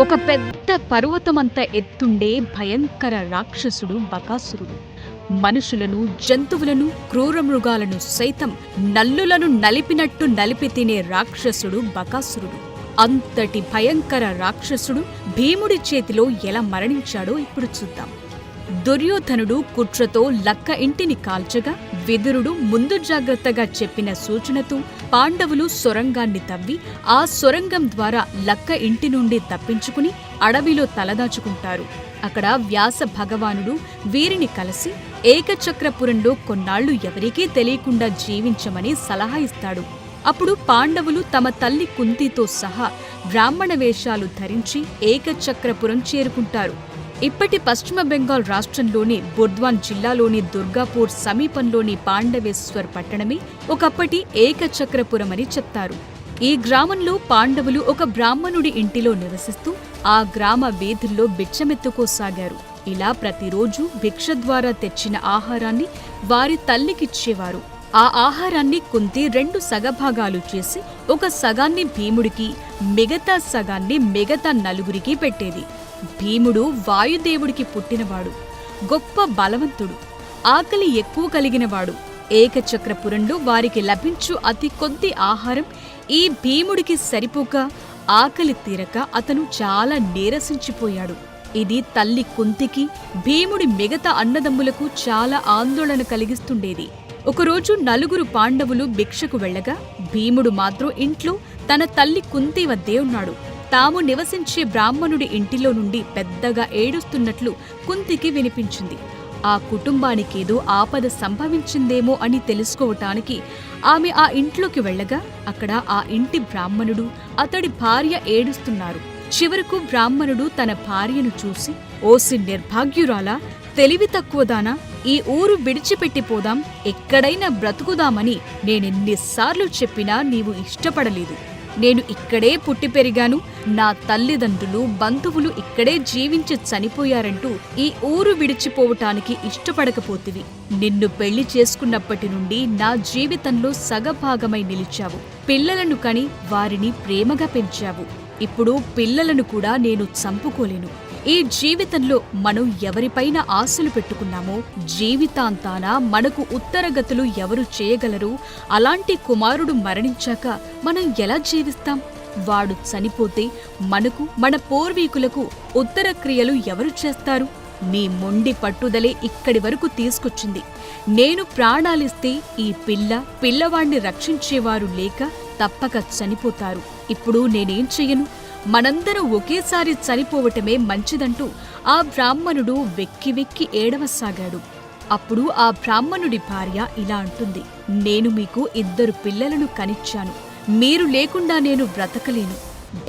ఒక పెద్ద పర్వతమంత ఎత్తుండే భయంకర రాక్షసుడు బకాసురుడు. మనుషులను జంతువులను క్రూర మృగాలను సైతం నల్లులను నలిపినట్టు నలిపి తినే రాక్షసుడు బకాసురుడు. అంతటి భయంకర రాక్షసుడు భీముడి చేతిలో ఎలా మరణించాడో ఇప్పుడు చూద్దాం. దుర్యోధనుడు కుట్రతో లక్క ఇంటిని కాల్చగా విదురుడు ముందు జాగ్రత్తగా చెప్పిన సూచనతో పాండవులు సొరంగాన్ని తవ్వి ఆ సొరంగం ద్వారా లక్క ఇంటి నుండి తప్పించుకుని అడవిలో తలదాచుకుంటారు. అక్కడ వ్యాస భగవానుడు వీరిని కలిసి ఏకచక్రపురంలో కొన్నాళ్ళు ఎవరికీ తెలియకుండా జీవించమని సలహా ఇస్తాడు. అప్పుడు పాండవులు తమ తల్లి కుంతితో సహా బ్రాహ్మణ వేషాలు ధరించి ఏకచక్రపురం చేరుకుంటారు. ఇప్పటి పశ్చిమ బెంగాల్ రాష్ట్రంలోని బుర్ద్వాన్ జిల్లాలోని దుర్గాపూర్ సమీపంలోని పాండవేశ్వర్ పట్టణమే ఒకప్పటి ఏకచక్రపురం అని చెప్తారు. ఈ గ్రామంలో పాండవులు ఒక బ్రాహ్మణుడి ఇంటిలో నివసిస్తూ ఆ గ్రామ వీధుల్లో బిచ్చమెత్తుకోసాగారు. ఇలా ప్రతిరోజు భిక్ష ద్వారా తెచ్చిన ఆహారాన్ని వారి తల్లికిచ్చేవారు. ఆ ఆహారాన్ని కుంతి రెండు సగభాగాలు చేసి ఒక సగాన్ని భీముడికి మిగతా సగాన్ని మిగతా నలుగురికి పెట్టేది. భీముడు వాయుదేవుడికి పుట్టినవాడు గొప్ప బలవంతుడు ఆకలి ఎక్కువ కలిగినవాడు. ఏకచక్రపురంలో వారికి లభించు అతి కొద్ది ఆహారం ఈ భీముడికి సరిపోక ఆకలి తీరక అతను చాలా నీరసించిపోయాడు. ఇది తల్లి కుంతికి భీముడి మిగతా అన్నదమ్ములకు చాలా ఆందోళన కలిగిస్తుండేది. ఒకరోజు నలుగురు పాండవులు భిక్షకు వెళ్ళగా భీముడు మాత్రం ఇంట్లో తన తల్లి కుంతి వద్దే ఉన్నాడు. తాము నివసించే బ్రాహ్మణుడి ఇంటిలో నుండి పెద్దగా ఏడుస్తున్నట్లు కుంతికి వినిపించింది. ఆ కుటుంబానికేదో ఆపద సంభవించిందేమో అని తెలుసుకోవటానికి ఆమె ఆ ఇంట్లోకి వెళ్ళగా అక్కడ ఆ ఇంటి బ్రాహ్మణుడు అతడి భార్య ఏడుస్తున్నారు. చివరకు బ్రాహ్మణుడు తన భార్యను చూసి ఓసి నిర్భాగ్యురాలా తెలివి తక్కువదానా ఈ ఊరు విడిచిపెట్టిపోదాం ఎక్కడైనా బ్రతుకుదామని నేనెన్నిసార్లు చెప్పినా నీవు ఇష్టపడలేదు. నేను ఇక్కడే పుట్టి పెరిగాను. నా తల్లిదండ్రులు బంధువులు ఇక్కడే జీవించి చనిపోయారంటూ ఈ ఊరు విడిచిపోవటానికి ఇష్టపడకపోతివి. నిన్ను పెళ్ళి చేసుకున్నప్పటి నుండి నా జీవితంలో సగభాగమై నిలిచావు. పిల్లలను కని వారిని ప్రేమగా పెంచావు. ఇప్పుడు పిల్లలను కూడా నేను చంపుకోలేను. ఈ జీవితంలో మనం ఎవరిపైన ఆశలు పెట్టుకున్నామో జీవితాంతాన మనకు ఉత్తరగతులు ఎవరు చేయగలరు? అలాంటి కుమారుడు మరణించాక మనం ఎలా జీవిస్తాం? వాడు చనిపోతే మనకు మన పూర్వీకులకు ఉత్తర క్రియలు ఎవరు చేస్తారు? నీ మొండి పట్టుదలే ఇక్కడి వరకు తీసుకొచ్చింది. నేను ప్రాణాలిస్తే ఈ పిల్ల పిల్లవాణ్ణి రక్షించేవారు లేక తప్పక చనిపోతారు. ఇప్పుడు నేనేం చెయ్యను? మనందరం ఒకేసారి చనిపోవటమే మంచిదంటూ ఆ బ్రాహ్మణుడు వెక్కి వెక్కి ఏడవసాగాడు. అప్పుడు ఆ బ్రాహ్మణుడి భార్య ఇలా అంటుంది నేను మీకు ఇద్దరు పిల్లలను కనిచ్చాను. మీరు లేకుండా నేను బ్రతకలేను.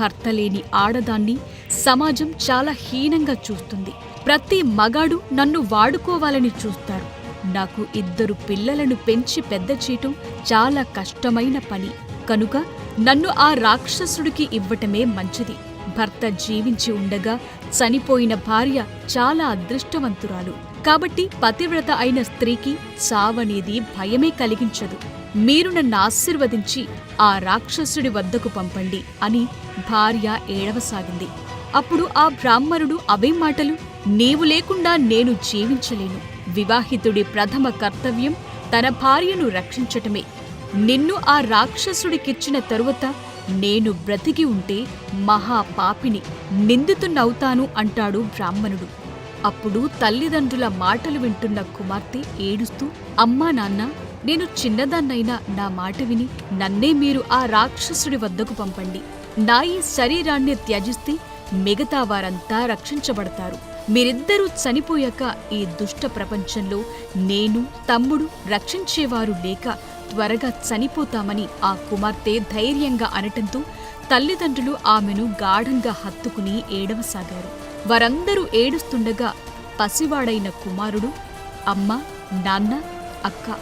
భర్త లేని ఆడదాన్ని సమాజం చాలా హీనంగా చూస్తుంది. ప్రతి మగాడు నన్ను వాడుకోవాలని చూస్తారు. నాకు ఇద్దరు పిల్లలను పెంచి పెద్ద చేయటం చాలా కష్టమైన పని. కనుక నన్ను ఆ రాక్షసుడికి ఇవ్వటమే మంచిది. భర్త జీవించి ఉండగా చనిపోయిన భార్య చాలా అదృష్టవంతురాలు. కాబట్టి పతివ్రత అయిన స్త్రీకి చావనేది భయమే కలిగించదు. మీరు నన్ను ఆశీర్వదించి ఆ రాక్షసుడి వద్దకు పంపండి అని భార్య ఏడవసాగింది. అప్పుడు ఆ బ్రాహ్మణుడు అవే మాటలు నీవు లేకుండా నేను జీవించలేను. వివాహితుడి ప్రథమ కర్తవ్యం తన భార్యను రక్షించటమే. నిన్ను ఆ రాక్షసుడికిచ్చిన తరువాత నేను బ్రతికి ఉంటే మహాపాపిని నిందితున్నవుతాను అంటాడు బ్రాహ్మణుడు. అప్పుడు తల్లిదండ్రుల మాటలు వింటున్న కుమార్తె ఏడుస్తూ అమ్మా నాన్న నేను చిన్నదాన్నైనా నా మాట విని నన్నే మీరు ఆ రాక్షసుడి వద్దకు పంపండి. నా ఈ శరీరాన్ని త్యజిస్తే మిగతా వారంతా రక్షించబడతారు. మీరిద్దరూ చనిపోయాక ఈ దుష్ట ప్రపంచంలో నేను తమ్ముడు రక్షించేవారు లేక త్వరగా చనిపోతామని ఆ కుమార్తె ధైర్యంగా అనటంతో తల్లిదండ్రులు ఆమెను గాఢంగా హత్తుకుని ఏడవసాగారు. వారందరూ ఏడుస్తుండగా పసివాడైన కుమారుడు అమ్మ నాన్న అక్క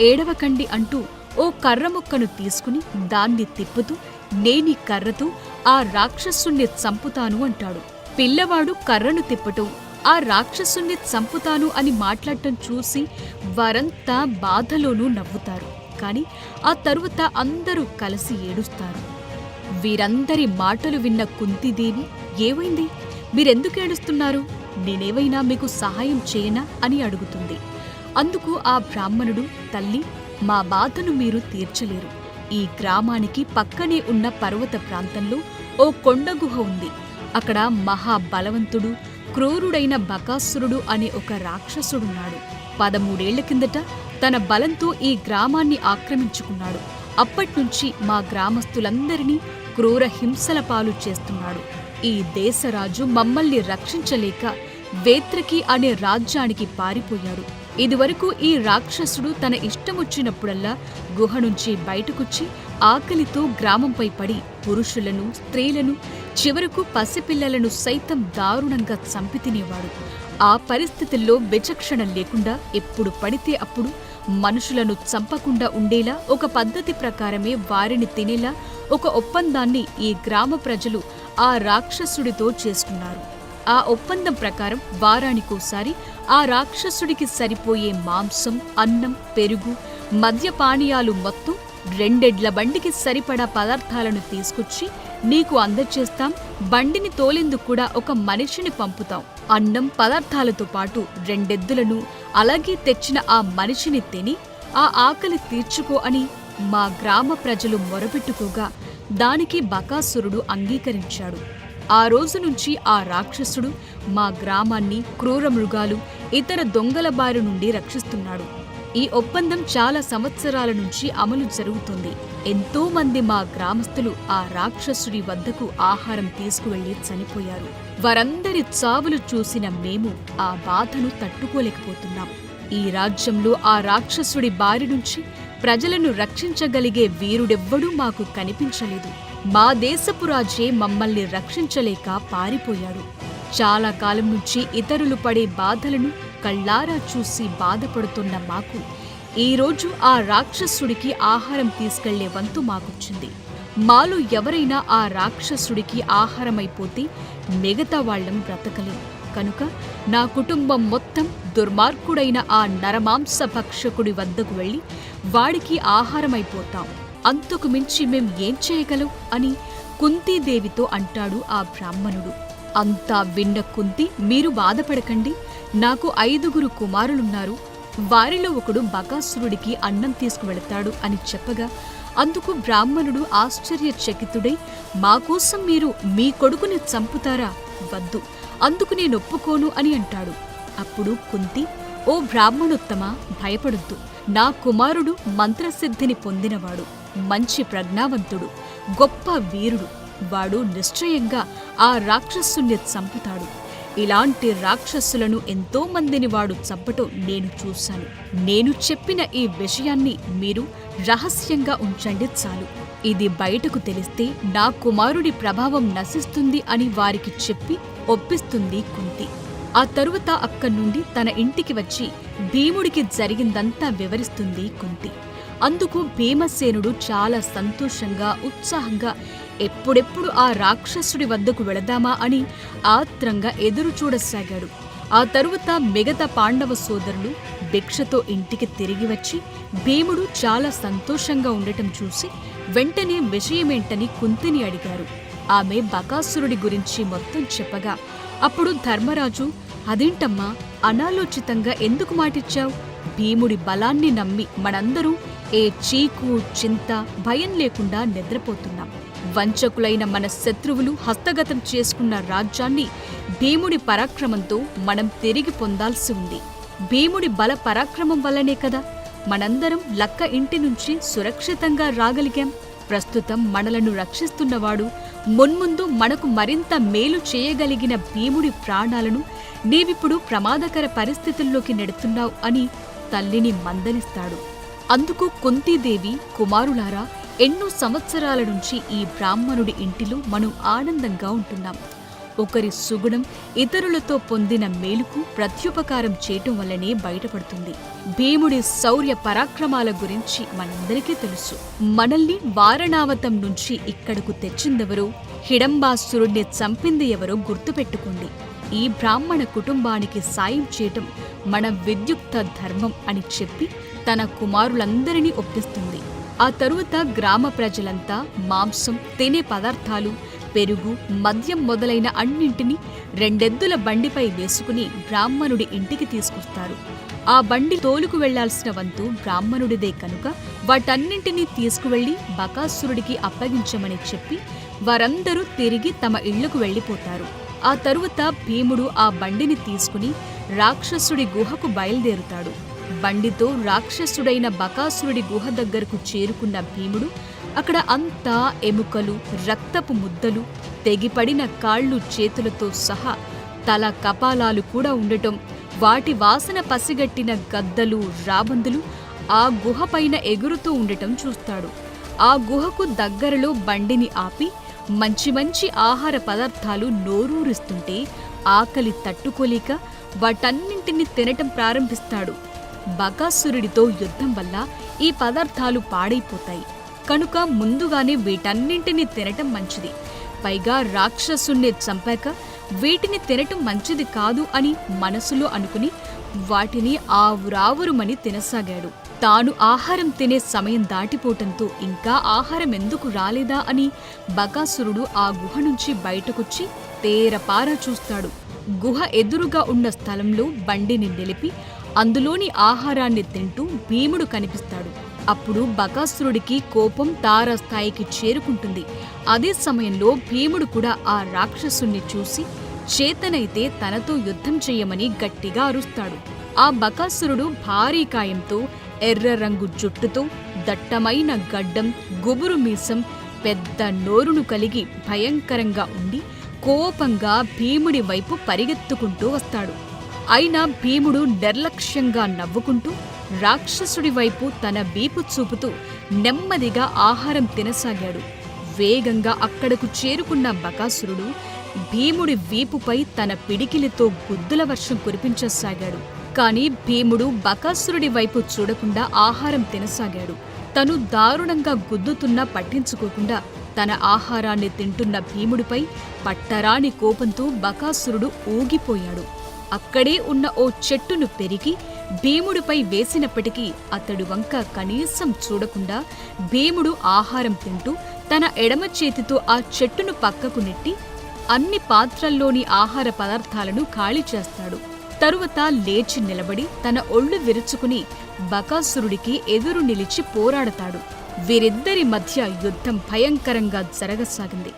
ఏడవకండి అంటూ ఓ కర్ర ముక్కను తీసుకుని దాన్ని తిప్పుతూ నేని కర్రతో ఆ రాక్షసుణ్ణి చంపుతాను అంటాడు. పిల్లవాడు కర్రను తిప్పటం ఆ రాక్షసుణ్ణి చంపుతాను అని మాట్లాడటం చూసి వారంతా బాధలోనూ నవ్వుతారు. కానీ ఆ తరువాత అందరూ కలిసి ఏడుస్తారు. వీరందరి మాటలు విన్న కుంతిదేవి ఏమైంది? మీరెందుకు ఏడుస్తున్నారు? నేనేవైనా మీకు సహాయం చేయనా? అని అడుగుతుంది. అందుకు ఆ బ్రాహ్మణుడు తల్లి మా బాధను మీరు తీర్చలేరు. ఈ గ్రామానికి పక్కనే ఉన్న పర్వత ప్రాంతంలో ఓ కొండ గుహ ఉంది. అక్కడ మహాబలవంతుడు క్రూరుడైన బకాసురుడు అనే ఒక రాక్షసుడున్నాడు. పదమూడేళ్ళ కిందట తన బలంతో ఈ గ్రామాన్ని ఆక్రమించుకున్నాడు. అప్పట్నుంచి మా గ్రామస్తులందరినీ క్రూర హింసల పాలు చేస్తున్నాడు. ఈ దేశరాజు మమ్మల్ని రక్షించలేక వేత్రకి అనే రాజ్యానికి పారిపోయాడు. ఇదివరకు ఈ రాక్షసుడు తన ఇష్టమొచ్చినప్పుడల్లా గుహ నుంచి బయటకొచ్చి ఆకలితో గ్రామంపై పడి పురుషులను స్త్రీలను చివరకు పసిపిల్లలను సైతం దారుణంగా చంపి తినేవాడు ఆ పరిస్థితుల్లో విచక్షణ లేకుండా ఎప్పుడు పడితే అప్పుడు మనుషులను చంపకుండా ఉండేలా ఒక పద్ధతి ప్రకారమే వారిని తినేలా ఒక ఒప్పందాన్ని ఈ గ్రామ ప్రజలు ఆ రాక్షసుడితో చేసుకున్నారు. ఆ ఒప్పందం ప్రకారం వారానికోసారి ఆ రాక్షసుడికి సరిపోయే మాంసం అన్నం పెరుగు మద్యపానీయాలు మొత్తం రెండెడ్ల బండికి సరిపడా పదార్థాలను తీసుకొచ్చి నీకు అందచేస్తాం బండిని తోలేందుకు కూడా ఒక మనిషిని పంపుతాం. అన్నం పదార్థాలతో పాటు రెండెద్దులను అలాగే తెచ్చిన ఆ మనిషిని తిని ఆ ఆకలి తీర్చుకో అని మా గ్రామ ప్రజలు మొరపెట్టుకోగా దానికి బకాసురుడు అంగీకరించాడు. ఆ రోజు నుంచి ఆ రాక్షసుడు మా గ్రామాన్ని క్రూర మృగాలు ఇతర దొంగల బారి నుండి రక్షిస్తున్నాడు. ఈ ఒప్పందం చాలా సంవత్సరాల నుంచి అమలు జరుగుతుంది. ఎంతో మంది మా గ్రామస్తులు ఆ రాక్షసుడి వద్దకు ఆహారం తీసుకువెళ్ళి చనిపోయారు. వారందరి చావులు చూసిన మేము ఆ బాధను తట్టుకోలేకపోతున్నాం. ఈ రాజ్యంలో ఆ రాక్షసుడి బారి నుంచి ప్రజలను రక్షించగలిగే వీరుడెవ్వడూ మాకు కనిపించలేదు. మా దేశపు రాజే మమ్మల్ని రక్షించలేక పారిపోయాడు. చాలా కాలం నుంచి ఇతరులు పడే బాధలను కళ్ళారా చూసి బాధపడుతున్న మాకు ఈరోజు ఆ రాక్షసుడికి ఆహారం తీసుకెళ్ళే వంతు మాకొచ్చింది. మాలో ఎవరైనా ఆ రాక్షసుడికి ఆహారమైపోతే మిగతా వాళ్ళం బ్రతకలేం. కనుక నా కుటుంబం మొత్తం దుర్మార్గుడైన ఆ నరమాంస భక్షకుడి వద్దకు వెళ్ళి వాడికి ఆహారమైపోతాం. అంతకు మించి మేం ఏం చేయగలం అని కుంతీదేవితో అంటాడు ఆ బ్రాహ్మణుడు. అంతా విన్న కుంతి మీరు బాధపడకండి. నాకు ఐదుగురు కుమారులున్నారు. వారిలో ఒకడు బకాసురుడికి అన్నం తీసుకువెళతాడు అని చెప్పగా అందుకు బ్రాహ్మణుడు ఆశ్చర్యచకితుడై మా కోసం మీరు మీ కొడుకుని చంపుతారా? వద్దు అందుకు నేను ఒప్పుకోను అని అంటాడు. అప్పుడు కుంతి ఓ బ్రాహ్మణోత్తమ భయపడొద్దు. నా కుమారుడు మంత్రసిద్ధిని పొందినవాడు మంచి ప్రజ్ఞావంతుడు గొప్ప వీరుడు. వాడు నిశ్చయంగా ఆ రాక్షసుణ్ణి చంపుతాడు. ఇలాంటి రాక్షసులను ఎంతో మందిని వాడు చంపటం నేను చూశాను. నేను చెప్పిన ఈ విషయాన్ని మీరు రహస్యంగా ఉంచండి చాలు. ఇది బయటకు తెలిస్తే నా కుమారుడి ప్రభావం నశిస్తుంది అని వారికి చెప్పి ఒప్పిస్తుంది కుంతి. ఆ తరువాత అక్కడి నుండి తన ఇంటికి వచ్చి భీముడికి జరిగిందంతా వివరిస్తుంది కుంతి. అందుకు భీమసేనుడు చాలా సంతోషంగా ఉత్సాహంగా ఎప్పుడెప్పుడు ఆ రాక్షసుడి వద్దకు వెళదామా అని ఆత్రంగా ఎదురు చూడసాగాడు. ఆ తరువాత మిగతా పాండవ సోదరులు భిక్షతో ఇంటికి తిరిగి వచ్చి భీముడు చాలా సంతోషంగా ఉండటం చూసి వెంటనే విషయమేంటని కుంతిని అడిగారు. ఆమె బకాసురుడి గురించి మొత్తం చెప్పగా అప్పుడు ధర్మరాజు అదేంటమ్మా అనాలోచితంగా ఎందుకు మాటిచ్చావు? భీముడి బలాన్ని నమ్మి మనందరూ ఏ చీకు చింత భయం లేకుండా నిద్రపోతున్నాం. వంచకులైన మన శత్రువులు హస్తగతం చేసుకున్న రాజ్యాన్ని భీముడి పరాక్రమంతో మనం తిరిగి పొందాల్సి ఉంది. భీముడి బల పరాక్రమం వల్లనే కదా మనందరం లక్క ఇంటి నుంచి సురక్షితంగా రాగలిగాం. ప్రస్తుతం మనలను రక్షిస్తున్నవాడు మున్ముందు మనకు మరింత మేలు చేయగలిగిన భీముడి ప్రాణాలను నీవిప్పుడు ప్రమాదకర పరిస్థితుల్లోకి నెడుతున్నావు అని తల్లిని మందలిస్తాడు. అందుకు కుంతీదేవి కుమారులారా ఎన్నో సంవత్సరాల నుంచి ఈ బ్రాహ్మణుడి ఇంటిలో మనం ఆనందంగా ఉంటున్నాం. ఒకరి సుగుణం ఇతరులతో పొందిన మేలుకు ప్రత్యుపకారం చేయటం వల్లనే బయటపడుతుంది. భీముడి శౌర్య పరాక్రమాల గురించి మనందరికీ తెలుసు. మనల్ని వారణావతం నుంచి ఇక్కడకు తెచ్చిందెవరో హిడంబాసురుణ్ణి చంపింది ఎవరో గుర్తుపెట్టుకోండి. ఈ బ్రాహ్మణ కుటుంబానికి సాయం చేయటం మన విద్యుక్త ధర్మం అని చెప్పి తన కుమారులందరినీ ఒప్పిస్తుంది. ఆ తరువాత గ్రామ ప్రజలంతా మాంసం తినే పదార్థాలు పెరుగు మద్యం మొదలైన అన్నింటినీ రెండెద్దుల బండిపై వేసుకుని బ్రాహ్మణుడి ఇంటికి తీసుకొస్తారు. ఆ బండి తోలుకు వెళ్ళాల్సిన వంతు బ్రాహ్మణుడిదే కనుక వాటన్నింటినీ తీసుకువెళ్ళి బకాసురుడికి అప్పగించమని చెప్పి వారందరూ తిరిగి తమ ఇళ్ళకు వెళ్ళిపోతారు ఆ తరువాత భీముడు ఆ బండిని తీసుకుని రాక్షసుడి గుహకు బయలుదేరుతాడు. బండితో రాక్షసుడైన బకాసురుడి గుహ దగ్గరకు చేరుకున్న భీముడు అక్కడ అంతా ఎముకలు రక్తపు ముద్దలు తెగిపడిన కాళ్ళు చేతులతో సహా తల కపాలాలు కూడా ఉండటం వాటి వాసన పసిగట్టిన గద్దలు రాబందులు ఆ గుహపైన ఎగురుతూ ఉండటం చూస్తాడు. ఆ గుహకు దగ్గరలో బండిని ఆపి మంచి మంచి ఆహార పదార్థాలు నోరూరిస్తుంటే ఆకలి తట్టుకోలేక వాటన్నింటినీ తినటం ప్రారంభిస్తాడు. బకాసురుడితో యుద్ధం వల్ల ఈ పదార్థాలు పాడైపోతాయి. కనుక ముందుగానే వీటన్నింటినీ తినటం మంచిది. పైగా రాక్షసుణ్ణి చంపాక వీటిని తినటం మంచిది కాదు అని మనసులో అనుకుని వాటిని ఆవురావురుమని తినసాగాడు. తాను ఆహారం తినే సమయం దాటిపోవటంతో ఇంకా ఆహారం ఎందుకు రాలేదా అని బకాసురుడు ఆ గుహ నుంచి బయటకొచ్చి తేరపారా చూస్తాడు. గుహ ఎదురుగా ఉన్న స్థలంలో బండిని నిలిపి అందులోని ఆహారాన్ని తింటూ భీముడు కనిపిస్తాడు. అప్పుడు బకాసురుడికి కోపం తారస్థాయికి చేరుకుంటుంది. అదే సమయంలో భీముడు కూడా ఆ రాక్షసుణ్ణి చూసి చేతనైతే తనతో యుద్ధం చేయమని గట్టిగా అరుస్తాడు. ఆ బకాసురుడు భారీ కాయంతో ఎర్ర రంగు జుట్టుతో దట్టమైన గడ్డం గుబురు మీసం పెద్ద నోరును కలిగి భయంకరంగా ఉండి కోపంగా భీముడి వైపు పరిగెత్తుకుంటూ వస్తాడు. అయినా భీముడు నిర్లక్ష్యంగా నవ్వుకుంటూ రాక్షసుడి వైపు తన వీపు చూపుతూ నెమ్మదిగా ఆహారం తినసాగాడు. వేగంగా అక్కడకు చేరుకున్న బకాసురుడు భీముడి వీపుపై తన పిడికిలితో గుద్దుల వర్షం కురిపించసాగాడు. కాని భీముడు బకాసురుడి వైపు చూడకుండా ఆహారం తినసాగాడు. తను దారుణంగా గుద్దుతున్నా పట్టించుకోకుండా తన ఆహారాన్ని తింటున్న భీముడిపై పట్టరాని కోపంతో బకాసురుడు ఊగిపోయాడు. అక్కడే ఉన్న ఓ చెట్టును పెరిగి భీముడిపై వేసినప్పటికీ అతడు వంక కనీసం చూడకుండా భీముడు ఆహారం తింటూ తన ఎడమ చేతితో ఆ చెట్టును పక్కకు నెట్టి అన్ని పాత్రల్లోని ఆహార పదార్థాలను ఖాళీ చేస్తాడు. తరువాత లేచి నిలబడి తన ఒళ్ళు విరుచుకుని బకాసురుడికి ఎదురు నిలిచి పోరాడతాడు. వీరిద్దరి మధ్య యుద్ధం భయంకరంగా జరగసాగింది.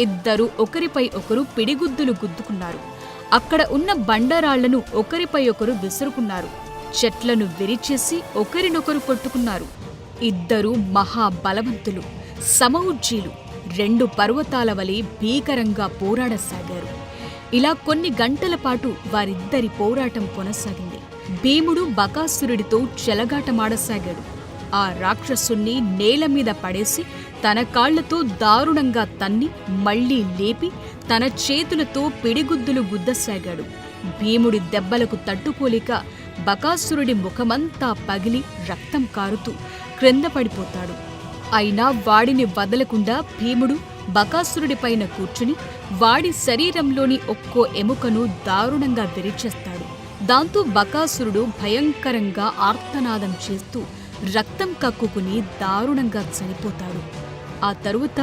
ఇద్దరు ఒకరిపై ఒకరు పిడిగుద్దులు గుద్దుకున్నారు. అక్కడ ఉన్న బండరాళ్ళను ఒకరిపై ఒకరు విసురుకున్నారు. చెట్లను విరిచేసి ఒకరినొకరు కొట్టుకున్నారు. ఇద్దరు మహాబలవంతులు సమవుజ్జీలు రెండు పర్వతాల వలె భీకరంగా పోరాడసాగారు. ఇలా కొన్ని గంటల పాటు వారిద్దరి పోరాటం కొనసాగింది. భీముడు బకాసురుడితో చెలగాటమాడసాగాడు. ఆ రాక్షసుణ్ణి నేల మీద పడేసి తన కాళ్ళతో దారుణంగా తన్ని మళ్ళీ లేపి తన చేతులతో పిడిగుద్దులు గుద్దసాగాడు. భీముడి దెబ్బలకు తట్టుకోలేక బకాసురుడి ముఖమంతా పగిలి రక్తం కారుతూ క్రింద పడిపోతాడు. అయినా వాడిని వదలకుండా భీముడు బకాసురుడిపైన కూర్చుని వాడి శరీరంలోని ఒక్కో ఎముకను దారుణంగా విరిచేస్తాడు. దాంతో బకాసురుడు భయంకరంగా ఆర్తనాదం చేస్తూ రక్తం కక్కుకుని దారుణంగా చనిపోతాడు. ఆ తరువాత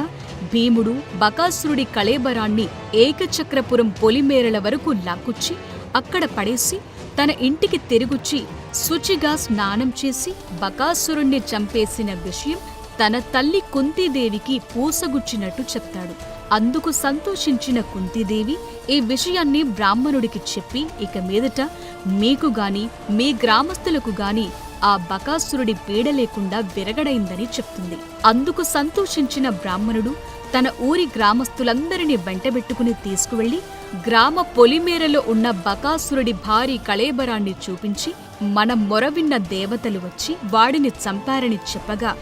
భీముడు బకాసురుడి కళేబరాన్ని ఏకచక్రపురం పొలిమేరల వరకు లాక్కుచ్చి అక్కడ పడేసి తన ఇంటికి తిరుగుచ్చి శుచిగా స్నానం చేసి బకాసురుణ్ణి చంపేసిన విషయం తన తల్లి కుంతీదేవికి పూసగుచ్చినట్టు చెప్తాడు. అందుకు సంతోషించిన కుంతీదేవి ఈ విషయాన్ని బ్రాహ్మణుడికి చెప్పి ఇక మీదట మీకు గాని మీ గ్రామస్తులకు గాని ఆ బకాసురుడి పీడ లేకుండా విరగడైందని చెప్తుంది. అందుకు సంతోషించిన బ్రాహ్మణుడు తన ఊరి గ్రామస్తులందరినీ వెంటబెట్టుకుని తీసుకువెళ్ళి గ్రామ పొలిమేరలో ఉన్న బకాసురుడి భారీ కళేబరాన్ని చూపించి మన మొరవిన్న దేవతలు వచ్చి వాడిని చంపారని చెప్పగా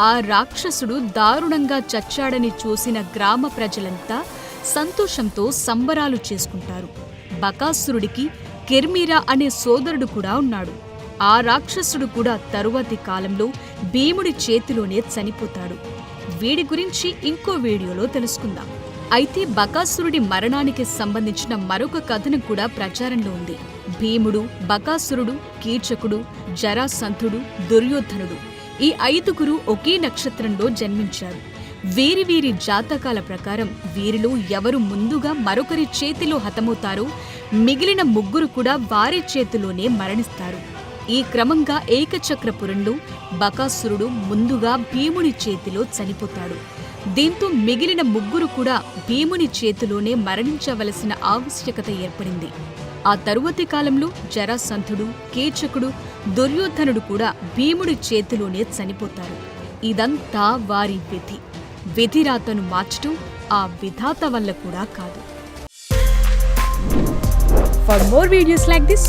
ఆ రాక్షసుడు దారుణంగా చచ్చాడని చూసిన గ్రామ ప్రజలంతా సంతోషంతో సంబరాలు చేసుకుంటారు. బకాసురుడికి కిర్మీరా అనే సోదరుడు కూడా ఉన్నాడు. ఆ రాక్షసుడు కూడా తరువాతి కాలంలో భీముడి చేతిలోనే చనిపోతాడు. వీడి గురించి ఇంకో వీడియోలో తెలుసుకుందాం. అయితే బకాసురుడి మరణానికి సంబంధించిన మరొక కథనం కూడా ప్రచారంలో ఉంది. భీముడు బకాసురుడు కీచకుడు జరాసంధుడు దుర్యోధనుడు ఈ ఐదుగురు ఒకే నక్షత్రంలో జన్మించారు. వీరి వీరి జాతకాల ప్రకారం వీరిలో ఎవరు ముందుగా మరొకరి చేతిలో హతమవుతారో మిగిలిన ముగ్గురు కూడా వారి చేతిలోనే మరణిస్తారు. ఈ క్రమంగా ఏకచక్రపురంలో బకాసురుడు ముందుగా భీముని చేతిలో చనిపోతాడు. దీంతో మిగిలిన ముగ్గురు కూడా భీముని చేతిలోనే మరణించవలసిన ఆవశ్యకత ఏర్పడింది. ఆ తరువాతి కాలంలో జరాసంధుడు కీచకుడు దుర్యోధనుడు కూడా భీముడి చేతిలోనే చనిపోతారు. ఇదంతా వారి విధి. విధిరాతను మార్చటం ఆ విధాత వల్ల కూడా కాదు. For more videos like this